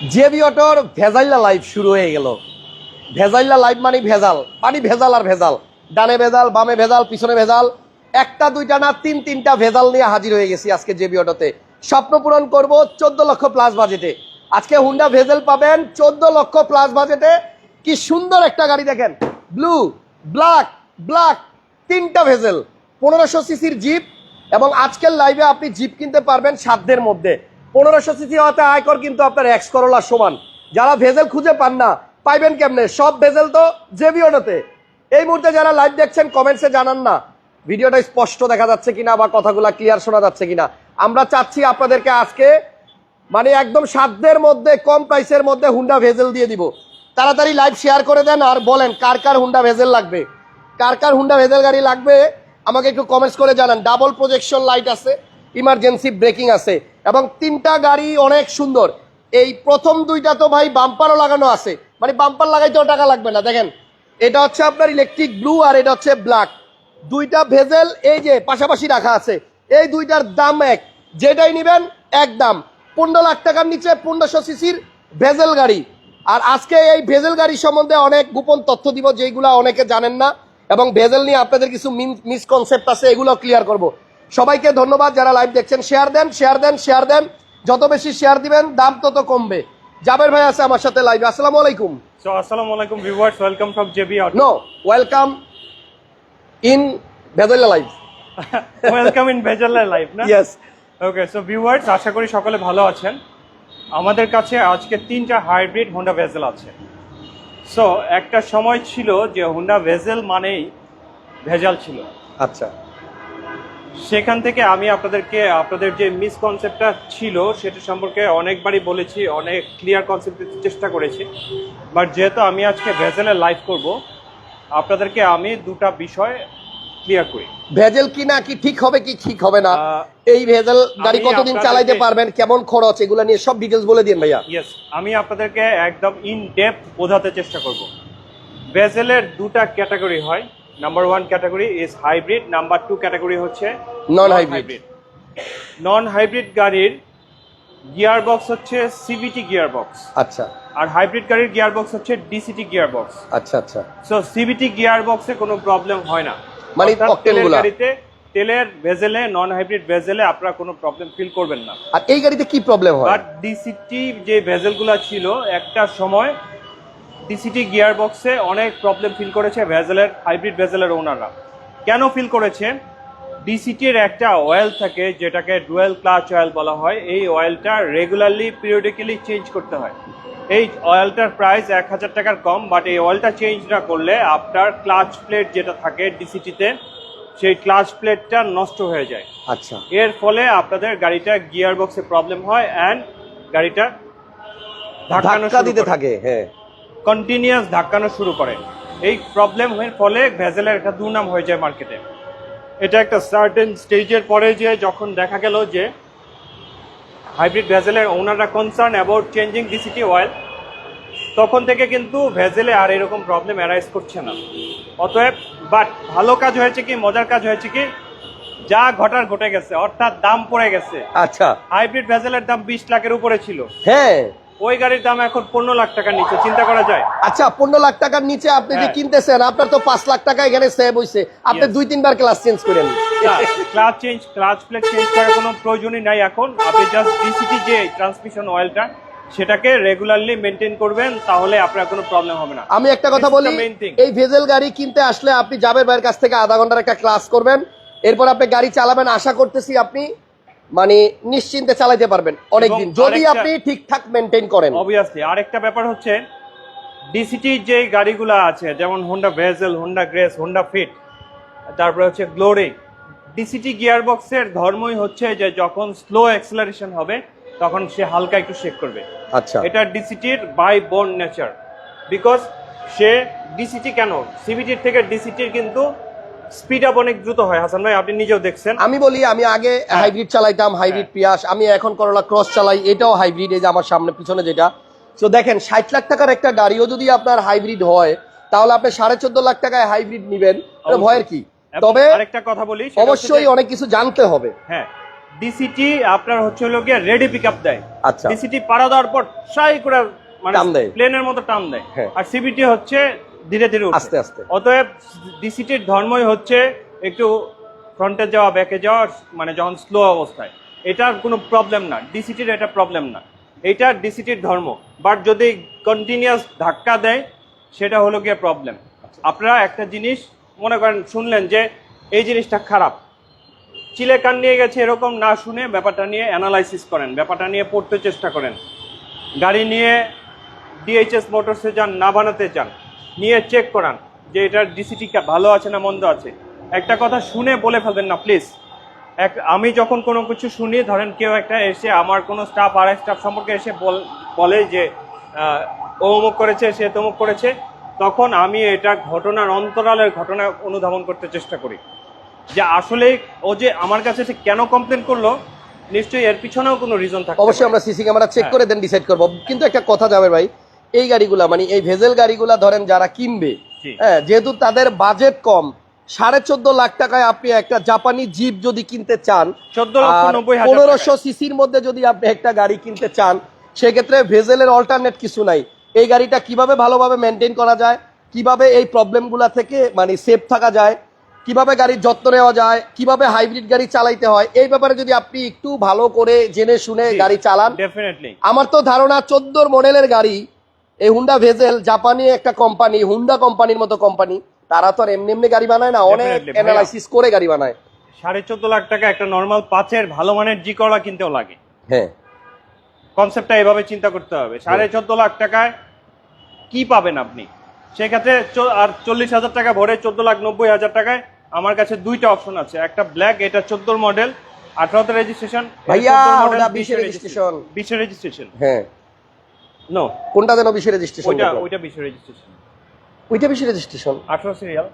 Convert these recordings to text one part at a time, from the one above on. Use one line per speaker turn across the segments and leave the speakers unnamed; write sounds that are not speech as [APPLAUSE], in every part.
JB অটোর ভেজাইলা life শুরু হয়ে গেল। ভেজাইলা লাইফ মানে ভেজাল মানে ভেজাল আর ভেজাল। ডানে ভেজাল, বামে ভেজাল, পিছনে ভেজাল। একটা, দুইটা না, তিন, তিনটা ভেজাল নিয়ে হাজির হয়ে গেছি আজকে জেবি অটোতে। স্বপ্ন পূরণ করব চোদ্দ লক্ষ প্লাস বাজেটে আজকে হুন্ডা ভেজেল পাবেন চোদ্দ লক্ষ প্লাস বাজেটে কি সুন্দর একটা গাড়ি দেখেন। ব্লু ব্ল্যাক ব্ল্যাক তিনটা ভেজেল। পনেরোশো সিসির জিপ এবং আজকের লাইভে আপনি জিপ কিনতে পারবেন সাধ্যের মধ্যে। পনেরোশো সিসি হতে আয়কর কিন্তু আপনার এক্স করোলার সমান। যারা ভেজেল খুঁজে পান না, পাইবেন কেমনে? সব ভেজেল তো জেবিওটাতে এই মুহূর্তে যারা লাইভ দেখছেন কমেন্টসে জানান না। ভিডিওটা স্পষ্ট দেখা যাচ্ছে কিনা বা কথাগুলা ক্লিয়ার শোনা যাচ্ছে কিনা। আমরা চাচ্ছি আপনাদেরকে আজকে মানে একদম সাধ্যের মধ্যে, কম প্রাইসের মধ্যে হুন্ডা ভেজেল দিয়ে দিব। তাড়াতাড়ি লাইভ শেয়ার করে দেন আর বলেন, কার কার হুন্ডা ভেজেল লাগবে? কার কার হুন্ডা ভেজেল গাড়ি লাগবে? আমাকে একটু কমেন্টস করে জানান। ডাবল প্রজেকশন লাইট আছে ইমার্জেন্সি ব্রেকিং আছে। এবং তিনটা গাড়ি অনেক সুন্দর। এই প্রথম দুইটা তো ভাই বাম্পারও লাগানো আছে। মানে বাম্পার লাগাইতেও টাকা লাগবে না, দেখেন। এটা হচ্ছে আপনার ইলেকট্রিক ব্লু আর এটা হচ্ছে ব্ল্যাক দুইটা ভেজেল এই যে পাশাপাশি রাখা আছে। এই দুইটার দাম এক। যেটাই নেবেন, এক দাম। পনেরো লাখ টাকার নিচে পনেরোশো সিসির ভেজেল গাড়ি। আর আজকে এই ভেজেল গাড়ি সম্বন্ধে অনেক গোপন তথ্য দিব যেগুলা অনেকে জানেন না। এবং ভেজেল নিয়ে আপনাদের কিছু মিসকনসেপ্ট আছে, এগুলো ক্লিয়ার করব। সবাইকে ধন্যবাদ যারা লাইভ দেখছেন শেয়ার দেন শেয়ার দেন শেয়ার দেন যত বেশি শেয়ার দিবেন দাম তত কমবে জাবের ভাই আছে আমার সাথে লাইভ আসসালামু আলাইকুম
So assalamu alaikum viewers, welcome from JB Auto.
No welcome in ভেজেলা live
welcome in Bejalar Live, না?
ইয়েস
Okay, so viewers, আশা করি সকলে ভালো আছেন। আমাদের কাছে আজকে তিনটা হাইব্রিড হোন্ডা ভেজেল আছে। সো একটা সময় ছিল যে হোন্ডা ভেজেল মানেই ভেজাল ছিল।
আচ্ছা
সেখান থেকে আমি আপনাদেরকে আপনাদের যে মিসকনসেপ্টটা ছিল সেটা সম্পর্কে অনেকবারই বলেছি অনেক ক্লিয়ার কনসেপ্ট দিতে চেষ্টা করেছি। বাট যেহেতু আমি আজকে ভেজেলে লাইভ করব আপনাদেরকে আমি দুটা বিষয় ক্লিয়ার করি।
ভেজেল কি না কি ঠিক হবে কি ঠিক হবে না এই ভেজেল গাড়ি কতদিন চালাইতে পারবেন কেমন খরচ এগুলো নিয়ে সব ডিটেলস বলে দিন ভাইয়া।
ইয়েস আমি আপনাদেরকে একদম ইন ডেপথ বোঝাতে চেষ্টা করব। ভেজেলের দুটা ক্যাটাগরি হয়। Number one category is hybrid number two category হচ্ছে
নন হাইব্রিড
নন হাইব্রিড গাড়ির গিয়ার বক্স হচ্ছে সিবিটি গিয়ার বক্স
আচ্ছা।
আর হাইব্রিড গাড়ির গিয়ার বক্স হচ্ছে ডিসিটি গিয়ার বক্স
আচ্ছা আচ্ছা।
সো সিবিটি গিয়ার বক্সে কোনো প্রবলেম হয় না।
মানে
তেলের গাড়িতে তেলের ভেজেলে নন হাইব্রিড ভেজেলে আপনারা কোনো প্রবলেম ফিল করবেন না।
আর এই গাড়িতে কি প্রবলেম হয়?
বাট ডিসিটি যে ভেজেলগুলো ছিল একটা সময় ডিসিটি গিয়ার বক্সে অনেক প্রবলেম ফিল করেছে ভেজেলের হাইব্রিড ভেজেলের ওনাররা কেন ফিল করেছে? ডিসিটির একটা অয়েল থাকে যেটাকে ডুয়েল ক্লাচ অয়েল বলা হয়। এই অয়েলটা রেগুলারলি পিরিয়ডিক্যালি চেঞ্জ করতে হয়। এই অয়েলটার প্রাইস এক হাজার টাকার কম বাট এই অয়েলটা চেঞ্জ না করলে আপনার ক্লাচ প্লেট যেটা থাকে ডিসিটিতে সেই ক্লাচ প্লেটটা নষ্ট হয়ে যায়।
আচ্ছা।
এর ফলে আপনাদের গাড়িটা গিয়ার বক্সে প্রবলেম হয় অ্যান্ড গাড়িটা
ধাক্কা দিতে থাকে হ্যাঁ।
কন্টিনিউয়াস ধাক্কানো শুরু করে। এই প্রবলেম হওয়ার ফলে ভেজেলের একটা দুর্নাম হয়ে যায় মার্কেটে এটা একটা সার্টেন স্টেজের পরে যে যখন দেখা গেল যে হাইব্রিড ভেজেলের ওনাররা concern about changing DCT oil তখন থেকে কিন্তু ভেজেলে আর এরকম প্রবলেম অ্যারাইজ করছে না। অতএব বাট ভালো কাজ হয়েছে কি মজার কাজ হয়েছে কি যা ঘটার ঘটে গেছে অর্থাৎ দাম পড়ে গেছে।
আচ্ছা।
হাইব্রিড ভেজেলের দাম বিশ লাখের উপরে ছিল।
হ্যাঁ।
ওই গাড়ির দাম এখন পনেরো লাখ টাকার নিচে চিন্তা করা যায়?
আচ্ছা পনেরো লাখ টাকার নিচে আপনি যে
হ্যাঁ।
কিনতেছেন আপনার তো পাঁচ লাখ টাকা এখানে সেভ হয়েছে আপনি দুই তিনবার ক্লাস চেঞ্জ করেন।
Clutch change clutch plate change করার কোনো প্রয়োজনই নাই এখন। আপনি জাস্ট ডিসিটি যে ট্রান্সমিশন অয়েলটা সেটাকে রেগুলারলি মেনটেন করবেন তাহলে আপনার কোনো প্রবলেম হবে না।
আমি একটা কথা বলি. এই ভেজেল গাড়ি কিনতে আসলে আপনি জাবের ভাইয়ের কাছ থেকে আধা ঘণ্টার একটা ক্লাস করবেন। এরপর আপনি গাড়ি চালাবেন আশা করতেছি আপনি মানে নিশ্চিন্তে চালাতে পারবেন অনেকদিন। যদি আপনি ঠিকঠাক মেনটেন করেন।
অবভিয়াসলি আরেকটা ব্যাপার হচ্ছে ডিসিটি যে গাড়িগুলো আছে যেমন Honda Vezel Honda Grace Honda Fit তারপরে হচ্ছে গ্লোরি ডিসিটি গিয়ার বক্সের ধর্মই হচ্ছে যে যখন স্লো অ্যাক্সেলারেশন হবে তখন সে হালকা একটু শেক করবে।
আচ্ছা।
এটা ডিসিটির বাই বোন নেচার বিকজ সে ডিসিটি কেন? সিবিটির থেকে ডিসিটির কিন্তু স্পিড আপ অনেক দ্রুত হয় হাসান ভাই আপনি নিজেও দেখছেন।
আমি বলি আমি আগে
হ্যাঁ।
হাইব্রিড চালাইতাম হাইব্রিড পিয়াস আমি এখন করলা ক্রস চালাই এটাও হাইব্রিড এই যে আমার সামনে পিছনে যেটা। তো দেখেন ষাট লাখ টাকার একটা গাড়িও যদি আপনার হাইব্রিড হয় তাহলে আপনি সাড়ে চোদ্দ লাখ টাকায় হাইব্রিড নিবেন। ভয়ের কি? তবে
আরেকটা কথা বলি
অবশ্যই অনেক কিছু জানতে হবে।
হ্যাঁ ডিসিটি আপনার হচ্ছে হলো গিয়ে রেডি পিক আপ দেয়।
আচ্ছা।
ডিসিটি পাড়া দেওয়ার পর সাই করে মানে। প্লেনের মতো টান দেয়।
হ্যাঁ।
আর সিবিটি হচ্ছে ধীরে ধীরে
আস্তে আস্তে।
অতএব ডিসিটির ধর্মই হচ্ছে একটু ফ্রন্টে যাওয়া ব্যাকে যাওয়া মানে যখন স্লো অবস্থায়। এটার কোনো প্রবলেম না ডিসিটির এটা প্রবলেম না। এটা ডিসিটির ধর্ম। বাট যদি কন্টিনিউয়াস ধাক্কা দেয় সেটা হলো গিয়ে প্রবলেম আপনারা একটা জিনিস মনে করেন শুনলেন যে এই জিনিসটা খারাপ। চিলে কান নিয়ে গেছে এরকম না শুনে ব্যাপারটা নিয়ে অ্যানালাইসিস করেন ব্যাপারটা নিয়ে পড়তে চেষ্টা করেন। গাড়ি নিয়ে ডিএইচএস মোটরসে যান না বানাতে চান নিয়ে চেক করান যে এটার ডিসিটি ভালো আছে না মন্দ আছে। একটা কথা শুনে বলে ফেলবেন না প্লিজ এক আমি যখন কোনো কিছু শুনি ধরেন কেউ একটা এসে আমার কোনো স্টাফ আর স্টাফ সম্পর্কে এসে বল- যে ও অমুক করেছে সে তমুক করেছে তখন আমি এটা ঘটনার অন্তরালের ঘটনা অনুধাবন করতে চেষ্টা করি। যে আসলে ও যে আমার কাছে সে কেন কমপ্লেন করল নিশ্চয়ই এর পিছনেও কোনো রিজন থাকে
অবশ্যই আমরা সিসি ক্যামেরা চেক। করে দেন ডিসাইড করব। কিন্তু একটা কথা যাবে ভাই এই গাড়িগুলা মানে এই ভেজেল গাড়িগুলা ধরেন যারা কিনবে হ্যাঁ যেহেতু তাদের বাজেট কম সাড়ে চোদ্দ লাখ টাকায় আপনি একটা জাপানি জিপ যদি কিনতে চান পনেরোশো সিসির মধ্যে যদি আপনি একটা গাড়ি কিনতে চান সেক্ষেত্রে ভেজেলের অল্টারনেট কিছু নাই। এই গাড়িটা কীভাবে ভালোভাবে মেনটেন করা যায় কীভাবে এই প্রবলেমগুলা থেকে মানে সেফ থাকা যায় কীভাবে গাড়ির যত্ন নেওয়া যায় কীভাবে হাইব্রিড গাড়ি চালাইতে হয় এই ব্যাপারে যদি আপনি একটু ভালো করে জেনে শুনে গাড়ি চালান আমার তো ধারণা চোদ্দোর মডেলের গাড়ি এই হুন্ডা ভেজেল জাপানি একটা কোম্পানি হুন্ডা কোম্পানির মতো কোম্পানি তারা তো আর এমনি এমনি গাড়ি বানায় না অনেক অ্যানালাইসিস করে গাড়ি বানায়।
সাড়ে চোদ্দ লাখ টাকা একটা নর্মাল পাঁচের ভালো মানের জি কলা কিনতেও লাগে।
হ্যাঁ।
কনসেপ্টটা এভাবে চিন্তা করতে হবে। সাড়ে চোদ্দ লাখ টাকায় কি পাবেন আপনি? সেক্ষেত্রে আর চল্লিশ হাজার টাকা ভরে চোদ্দ লাখ নব্বই হাজার টাকায় আমার কাছে দুইটা অপশন আছে। একটা ব্ল্যাক এটা চোদ্দোর মডেল আঠারোতে রেজিস্ট্রেশন
ভাইয়া, ওটা 20 এর registration।
বিশের রেজিস্ট্রেশন
হ্যাঁ।
নো
কোনটা যেন বিশের রেজিস্ট্রেশন
ওইটা ওইটা বিশের রেজিস্ট্রেশন
ওইটা বিশের রেজিস্ট্রেশন
আঠারো সিরিয়াল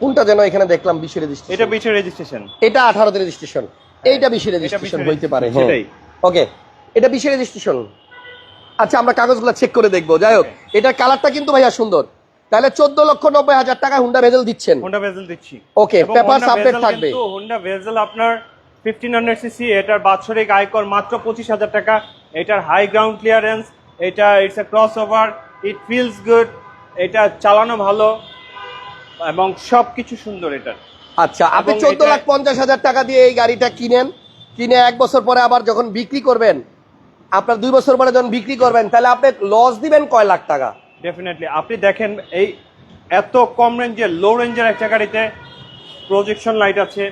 কোনটা যেন এখানে দেখলাম বিশের রেজিস্ট্রেশন
এটা বিশের রেজিস্ট্রেশন
এটা আঠারোতে রেজিস্ট্রেশন এইটা বিশের রেজিস্ট্রেশন হইতে পারে
সেটাই।
ওকে এটা বিশের রেজিস্ট্রেশন আচ্ছা আমরা কাগজগুলো চেক করে দেখব। যাই হোক এটার কালারটা কিন্তু ভাইয়া সুন্দর। তাহলে চোদ্দ লক্ষ নব্বই হাজার টাকা হুন্ডা ভেজেল দিচ্ছেন।
হোন্ডা ভেজেল দিচ্ছি। Honda
update
Vezel
থাকবে।
হোন্ডা ভেজেল আপনার ফিফটিন হান্ড্রেড সিসি এটার বাৎসরিক আয়কর মাত্র পঁচিশ হাজার টাকা। এটার হাই গ্রাউন্ড ক্লিয়ারেন্স এটা it's a crossover it feels good এটা চালানো ভালো এবং সব কিছু সুন্দর এটার।
আচ্ছা আপনি চোদ্দ লাখ পঞ্চাশ হাজার টাকা দিয়ে এই গাড়িটা কিনেন কিনে এক বছর পরে আবার যখন বিক্রি করবেন আপনার দুই বছর পরে যখন বিক্রি করবেন তাহলে আপনি লস দিবেন কয় লাখ টাকা?
ডেফিনেটলি আপনি দেখেন এই এত কম রেঞ্জের লো রেঞ্জের একটা গাড়িতে প্রজেকশন লাইট আছে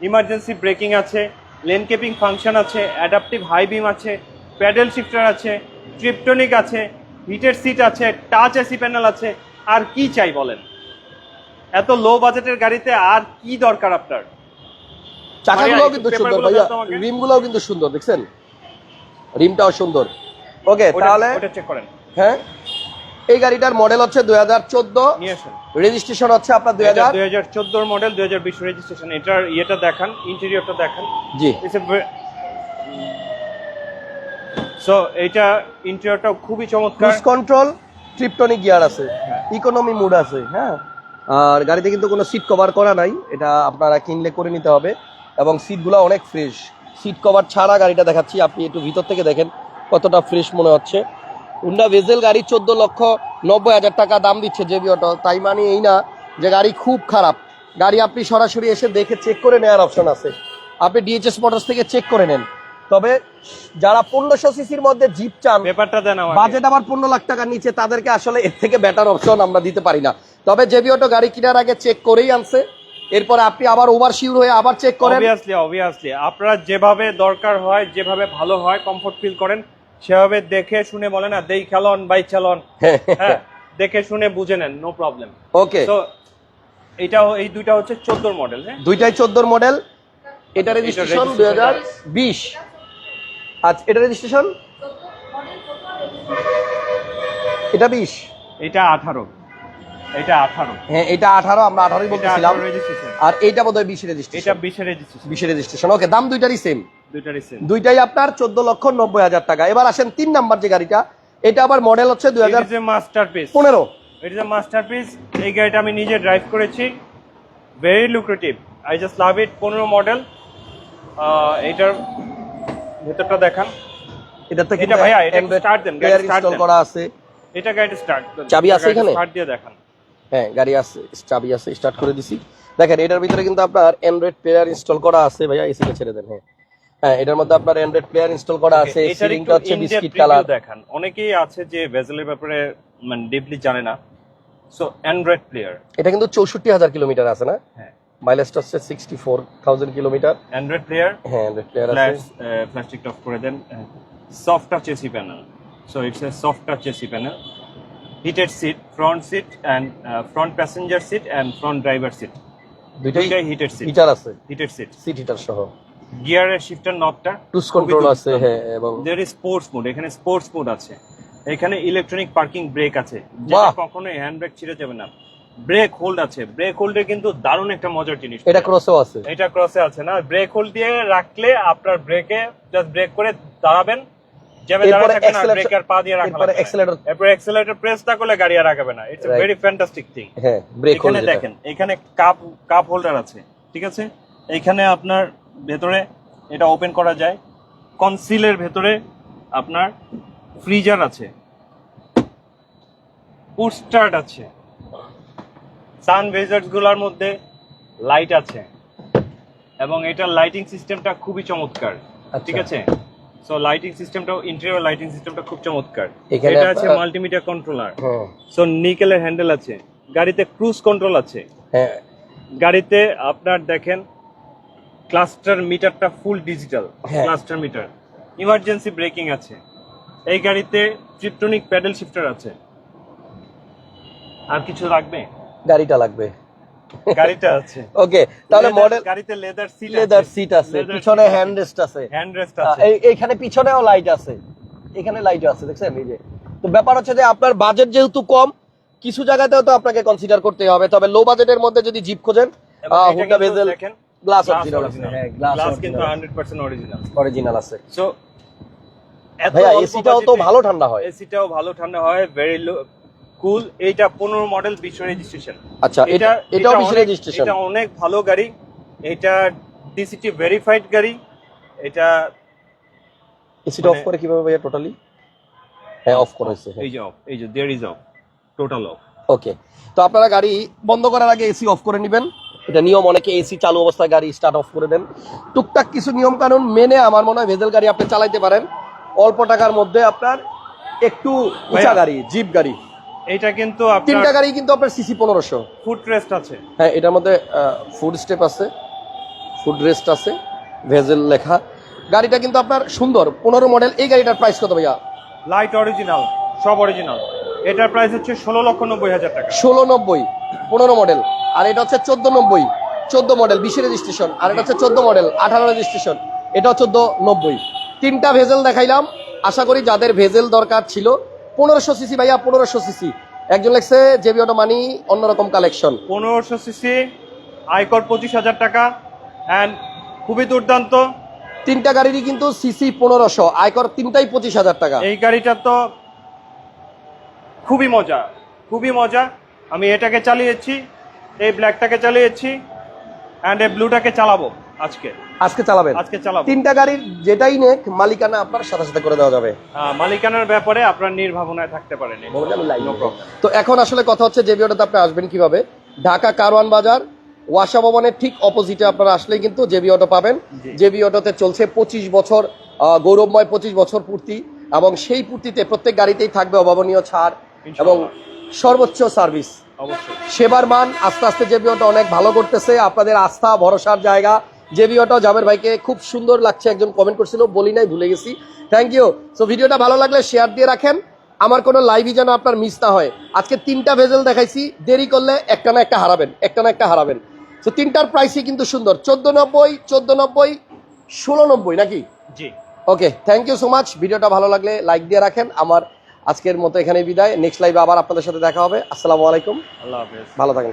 ইমার্জেন্সি ব্রেকিং আছে লেন কেপিং ফাংশন আছে অ্যাডাপটিভ হাই বিম আছে প্যাডেল শিফটার আছে ট্রিপটনিক আছে হিটের সিট আছে টাচ এসি প্যানেল আছে আর কি চাই বলেন? এত লো বাজেটের গাড়িতে আর কি দরকার আপনার?
চাকাগুলোও কিন্তু সুন্দর ভাইয়া। রিমগুলোও কিন্তু সুন্দর দেখছেন? রিমটাও সুন্দর। ওকে তাহলে
ওটা চেক করেন।
হ্যাঁ? এই গাড়িটার মডেল হচ্ছে দুই হাজার চোদ্দ।
নিয়ে আসেন।
রেজিস্ট্রেশন হচ্ছে আপনার দুই হাজার
দুই হাজার চোদ্দোর মডেল দুই হাজার বিশ রেজিস্ট্রেশন এটার ইয়েটা দেখান ইন্টেরিয়রটা দেখান।
জি।
সো এইটা ইন্টেরিয়রটাও খুবই চমৎকার।
ক্রুজ কন্ট্রোল ট্রিপটনিক গিয়ার আছে।
হ্যাঁ।
ইকোনমি মুড আছে হ্যাঁ। আর গাড়িতে কিন্তু কোনো সিট কভার করা নাই এটা আপনারা কিনলে করে নিতে হবে। এবং সিটগুলো অনেক ফ্রেশ সিট কভার ছাড়া গাড়িটা দেখাচ্ছি আপনি একটু ভিতর থেকে দেখেন কতটা ফ্রেশ মনে হচ্ছে। হুন্ডা ভেজেল গাড়ি চোদ্দ লক্ষ নব্বই হাজার টাকা দাম দিচ্ছে জেবি অটো তাই মানে এই না যে গাড়ি খুব খারাপ। গাড়ি আপনি সরাসরি এসে দেখে চেক করে নেওয়ার অপশন আছে। আপনি ডিএইচএস মোটরস থেকে চেক করে নেন। তবে যারা পনেরোশো সিসির মধ্যে জিপ চান
পেপারটা দেন আমাকে।
বাজেট আবার পনেরো লাখ টাকার নিচে তাদেরকে আসলে এর থেকে বেটার অপশন আমরা দিতে পারি না। তবে জেবি অটো গাড়ি কেনার আগে চেক করেই আনছে। এরপরে আপনি আবার ওভার শিওর হয়ে আবার চেক করেন।
অবভিয়াসলি অবভিয়াসলি আপনারা যেভাবে দরকার হয় যেভাবে ভালো হয় কমফোর্ট ফিল করেন সেভাবে দেখে শুনে বলেন না দেই খেলন বাই চালন [LAUGHS] হ্যাঁ দেখে শুনে বুঝে নেন নো প্রবলেম
ওকে
তো এটা এই দুইটা হচ্ছে চোদ্দোর মডেল হ্যাঁ?
দুইটাই চোদ্দোর মডেল এটা রেজিস্ট্রেশন দুই হাজার বিশ। আচ্ছা এটা রেজিস্ট্রেশন এটা বিশ?
এটা আঠারো। এটা আঠারো।
হ্যাঁ এটা আঠারো আমরা আঠারোই
এটা
বলতেছিলাম। আর এইটা বোধহয় বিশ
এটা
রেজিস্ট্রেশন বিশে রেজিস্ট্রেশন ওকে দাম দুইটারই সেম
রিসেন্ট
দুইটাই আপনার চোদ্দ লক্ষ নব্বই হাজার টাকা। এবার আসেন তিন নাম্বার যে গাড়িটা এটা আবার মডেল হচ্ছে দুই হাজার
মাস্টারপিস
পনেরো।
ইট ইজ এ মাস্টারপিস এই গাড়িটা আমি নিজে ড্রাইভ করেছি। Very lucrative I just love it পনেরো মডেল এটার ভেতরটা দেখান।
এটাতে
ভাইয়া, এটা start দেন, গাড়ি
ইনস্টল করা আছে।
এটা গাড়িটা স্টার্ট
চাবি আছে এখানে?
স্টার্ট দিয়ে দেখান।
হ্যাঁ গাড়ি আছে চাবি আছে স্টার্ট করে দিছি। দেখেন এটার ভিতরে কিন্তু আপনার অ্যান্ড্রয়েড প্লেয়ার ইনস্টল করা আছে ভাইয়া এসিটা ছেড়ে দেন হ্যাঁ। হ্যাঁ এটার মধ্যে আপনার অ্যান্ড্রয়েড প্লেয়ার ইনস্টল করা আছে সিলিংটা হচ্ছে বিস্কিট কালার
দেখান। অনেকেই আছে যে ভেজেলের ব্যাপারে মানে ডিপলি জানে না। সো অ্যান্ড্রয়েড প্লেয়ার
এটা কিন্তু চৌষট্টি হাজার কিলোমিটার আছে না?
হ্যাঁ।
মাইলেজটা হচ্ছে sixty four thousand kilometre
Android player
হ্যাঁ অ্যান্ড্রয়েড প্লেয়ার আছে।
প্লাস্টিক অফ করে দেন। Soft touch AC panel so it's a soft touch AC panel heated seat front seat and front passenger seat and front driver seat
দুইটাই
heated seat
heater আছে।
Heated seat
seat heater সহ।
গিয়ারের shifter নবটা
টুস control আছে হ্যাঁ এবং
there is sports mode এখানে স্পোর্টস মোড আছে। এখানে ইলেকট্রনিক পার্কিং ব্রেক আছে। যেটা
বাহ!
কখনোই হ্যান্ড ব্রেক ছিঁড়ে যাবে না। ব্রেক হোল্ড আছে। ব্রেক হোল্ডে কিন্তু দারুণ একটা মজার জিনিস
এটা ক্রসেও আছে।
এটা ক্রসে আছে না? ব্রেক হোল্ড দিয়ে রাখলে আপনার ব্রেকে জাস্ট ব্রেক করে দাঁড়াবেন। যাবে থাকবেন আর ব্রেক আর পা দিয়ে রাখা লাগবে না।
accelerator-
এরপরে অ্যাক্সেলারেটর প্রেস না করলে গাড়ি আর আগাবে না।
Right.
ভেরি ফ্যান্টাস্টিক থিং
হ্যাঁ ব্রেক হোল্ড
এখানে দেখেন এখানে কাপ কাপ হোল্ডার আছে ঠিক আছে? এখানে আপনার ভেতরে এটা ওপেন করা যায়। কনসিলের ভেতরে আপনার ফ্রিজার আছে। পুশ স্টার্ট আছে। সান ভেজার্সগুলার মধ্যে লাইট আছে। এবং এটার লাইটিং সিস্টেমটা খুবই চমৎকার।
আচ্ছা।
ঠিক আছে? সো লাইটিং সিস্টেমটাও ইন্টেরিয়র লাইটিং সিস্টেমটা খুব চমৎকার। এটা আছে মাল্টিমিডিয়া কন্ট্রোলার সো নিকেলের হ্যান্ডেল আছে। গাড়িতে ক্রুজ কন্ট্রোল আছে।
হ্যাঁ।
গাড়িতে আপনার দেখেন ক্লাস্টার মিটারটা full digital. Cluster meter emergency braking আছে। এই গাড়িতে ট্রিপটনিক প্যাডেল শিফটার আছে। আর কিছু লাগবে?
গাড়িটা লাগবে।
গাড়িটা আছে।
ওকে তাহলে মডেল
গাড়িতে লেদার সিট
লেদার সিট আছে। পিছনে হ্যান্ড রেস্ট আছে।
হ্যান্ড রেস্ট আছে।
এই এইখানে পিছনেও লাইট আছে। এখানে লাইট আছে দেখছেন? এই যে। তো ব্যাপার হচ্ছে যে আপনার বাজেট যেহেতু কম কিছু জায়গাতেও তো আপনাকে কনসিডার করতে হবে। তবে লো বাজেটের মধ্যে যদি জিপ খোঁজেন হুন্ডা
দেখেন
গ্লাস অরিজিনাল আছে। হ্যাঁ গ্লাস
গ্লাস কিন্তু 100% অরিজিনাল
অরিজিনাল আছে।
সো
ভাইয়া এসিটাও তো ভালো ঠান্ডা হয়।
এসিটাও ভালো ঠান্ডা হয় ভেরি লো কুল এইটা পনেরো মডেল বিশ্ব রেজিস্ট্রেশন
আচ্ছা এটা এটাও বিশ রেজিস্ট্রেশন
এটা অনেক ভালো গাড়ি। এটা ডিসিটি ভেরিফাইড গাড়ি। এটা
এসিটা অফ
মানে-
করে কীভাবে ভাইয়া টোটালি হ্যাঁ অফ করেছে
এই যে অফ এই যে there is of total of
okay তো আপনারা গাড়ি বন্ধ করার আগে এসি অফ করে নেবেন। এটা নিয়ম অনেকে এসি চালু অবস্থায় গাড়ি স্টার্ট অফ করে দেন। টুকটাক কিছু নিয়ম কানুন মেনে আমার মনে হয় ভেজেল গাড়ি আপনি চালাইতে পারেন। অল্প টাকার মধ্যে আপনার একটু উঁচা গাড়ি জিপ গাড়ি।
এটা কিন্তু
তিনটা গাড়ি কিন্তু আপনার সিসি পনেরোশো।
ফুট রেস্ট আছে।
হ্যাঁ এটার মধ্যে ফুড স্টেপ আছে ফুড রেস্ট আছে ভেজেল লেখা। গাড়িটা কিন্তু আপনার সুন্দর পনেরো মডেল এই গাড়িটার প্রাইস কত ভাইয়া?
লাইট অরিজিনাল সব অরিজিনাল এটার প্রাইস হচ্ছে ষোলো লক্ষ নব্বই হাজার টাকা।
ষোলো নব্বই পনেরো মডেল আর এটা হচ্ছে চোদ্দ নব্বই চোদ্দ মডেল বিশে রেজিস্ট্রেশন আর এটা হচ্ছে চোদ্দ মডেল আঠারো রেজিস্ট্রেশন এটা চোদ্দ নব্বই। তিনটা ভেজেল দেখাইলাম। আশা করি যাদের ভেজেল দরকার ছিল পনেরোশো সিসি ভাইয়া পনেরোশো সিসি। একজন লেখছে জেবি অটো মানি অন্যরকম কালেকশন
পনেরোশো সিসি আয়কর পঁচিশ হাজার টাকা অ্যান্ড খুবই দুর্দান্ত।
তিনটা গাড়িরই কিন্তু সিসি পনেরোশো আয়কর তিনটাই পঁচিশ হাজার টাকা।
এই গাড়িটা তো খুবই মজা খুবই মজা। আমি এটাকে চালিয়েছি এই ব্ল্যাকটাকে চালিয়েছি অ্যান্ড এই ব্লুটাকে চালাবো। আজকে।
আজকে চালাবেন?
আজকে চালাবো।
তিনটা গাড়ির যেটাই নেক মালিকানা আপনার সাথে সাথে করে দেওয়া যাবে।
মালিকানার ব্যাপারে আপনার নির্ভাবনায় থাকতে পারেন
তো এখন আসলে কথা হচ্ছে জেবি অটোতে আপনি আসবেন কীভাবে? ঢাকা কারওয়ান বাজার ওয়াসা ভবনের ঠিক অপোজিটে আপনারা আসলেই কিন্তু জেবি অটো পাবেন। জেবি অটোতে চলছে পঁচিশ বছর গৌরবময় পঁচিশ বছর পূর্তি এবং সেই পূর্তিতে প্রত্যেক গাড়িতেই থাকবে অভাবনীয় ছাড় এবং সর্বোচ্চ সার্ভিস। সেবার মান আস্তে আস্তে জেবি অটো অনেক ভালো করতেছে। আপনাদের আস্থা ভরসার জায়গা জেবি অটো জাবের ভাইকে খুব সুন্দর লাগছে একজন কমেন্ট করছিল বলি নাই ভুলে গেছি। থ্যাংক ইউ সো ভিডিওটা ভালো লাগলে শেয়ার দিয়ে রাখেন। আমার কোনো লাইভই যেন আপনার মিস না হয়। আজকে তিনটা ভেজেল দেখাইছি দেরি করলে একটা না একটা হারাবেন একটা না একটা হারাবেন। তো তিনটার প্রাইসই কিন্তু সুন্দর। চোদ্দ নব্বই চোদ্দ নব্বই ষোলো নব্বই নাকি?
জি।
Okay thank you so much ভিডিওটা ভালো লাগলে লাইক দিয়ে রাখেন। আমার আজকের মতো এখানে বিদায়। নেক্সট লাইভে আবার আপনাদের সাথে দেখা হবে। আসসালামু আলাইকুম।
আল্লাহ হাফেজ।
ভালো থাকেন।